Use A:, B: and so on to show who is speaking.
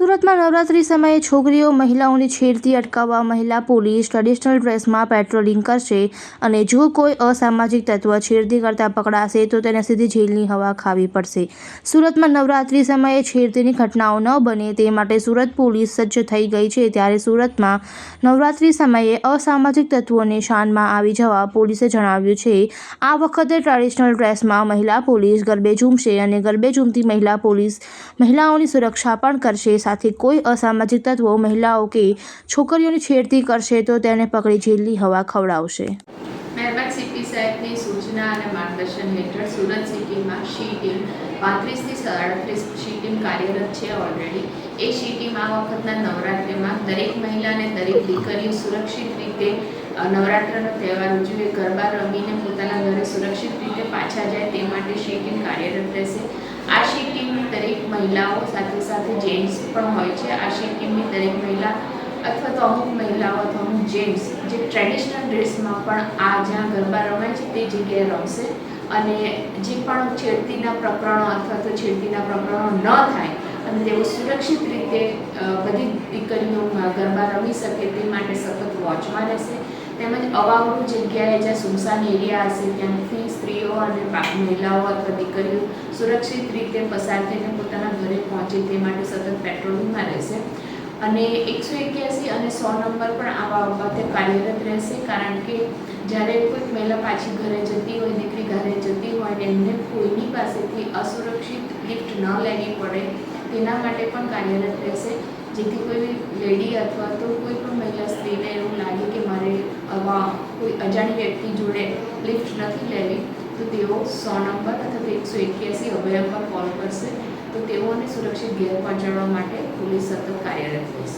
A: સુરતમાં નવરાત્રી સમયે છોકરીઓ મહિલાઓને છેડતી અટકાવવા મહિલા પોલીસ ટ્રેડિશનલ ડ્રેસમાં પેટ્રોલિંગ કરશે અને જો કોઈ અસામાજિક તત્વ છેડતી કરતા પકડાશે તો તેને સીધી જેલની હવા ખાવી પડશે. સુરતમાં નવરાત્રી સમયે છેડતીની ઘટનાઓ ન બને તે માટે સુરત પોલીસ સજ્જ થઈ ગઈ છે. ત્યારે સુરતમાં નવરાત્રી સમયે અસામાજિક તત્વોને શાનમાં આવી જવા પોલીસે જણાવ્યું છે. આ વખતે ટ્રેડિશનલ ડ્રેસમાં મહિલા પોલીસ ગરબે ઝૂમશે અને ગરબે ઝૂમતી મહિલા પોલીસ મહિલાઓની સુરક્ષા પણ કરશે. સાથે કોઈ અસામાજિક તત્વો, મહિલાઓ કે છોકરીઓની છેડતી કરશે તો તેને પકડી જેલની હવા ખવડાવશે.
B: મહેરબાન સીપી સાહેબની સૂચના અને માર્ગદર્શન હેઠળ સુરત સિટીમાં શી ટીમ પાંત્રીસથી સાડત્રીસ શી ટીમ કાર્યરત છે ઓલરેડી એ શી ટીમ આ વખતના નવરાત્રિમાં દરેક મહિલા અને દરેક દીકરીઓ સુરક્ષિત રીતે નવરાત્રનો તહેવાર ઉજવે, ગરબા રમીને પોતાના ઘરે સુરક્ષિત રીતે પાછા જાય તે માટે શી ટીમ કાર્યરત રહેશે. મહિલાઓ સાથે સાથે જેન્ટ્સ પણ હોય છે. આ એમની દરેક મહિલા અથવા તો અમુક મહિલાઓ અથવા અમુક જેન્ટ્સ જે ટ્રેડિશનલ ડ્રેસમાં પણ આ જ્યાં ગરબા રમાય છે તે જગ્યાએ રમશે. અને જે પણ છેડતીના પ્રકરણો અથવા તો છેડતીના પ્રકરણો ન થાય અને તેઓ સુરક્ષિત રીતે બધી દીકરીઓ ગરબા રમી શકે તે માટે સતત વોચમાં રહેશે. તેમજ અવાવરું જગ્યાએ જ્યાં સુમસાન એરિયા હશે ત્યાંથી સ્ત્રીઓ અને મહિલાઓ અથવા દીકરીઓ સુરક્ષિત રીતે પસાર થઈને પોતાના ઘરે પહોંચે તે માટે સતત પેટ્રોલિંગમાં રહેશે. અને એકસો એક્યાસી અને સો નંબર પણ આવા બાબતે કાર્યરત રહેશે, કારણ કે જ્યારે કોઈ મહિલા પાછી ઘરે જતી હોય, દીકરી ઘરે જતી હોય ને એમને કોઈની પાસેથી અસુરક્ષિત ગિફ્ટ ન લેવી પડે, તેના માટે પણ કાર્યરત રહેશે. જેથી કોઈ લેડી અથવા તો કોઈ પણ મહિલા સ્ત્રીને એવું લાગે કે મારે આવા કોઈ અજાણી વ્યક્તિ જોડે લિફ્ટ નથી લેવી, તો તેઓ સો નંબર અથવા તો એકસો એક્યાસી અભય પર કોલ કરશે. તો તેઓને સુરક્ષિત ઘેર પહોંચાડવા માટે પોલીસ સતત કાર્યરત રહેશે.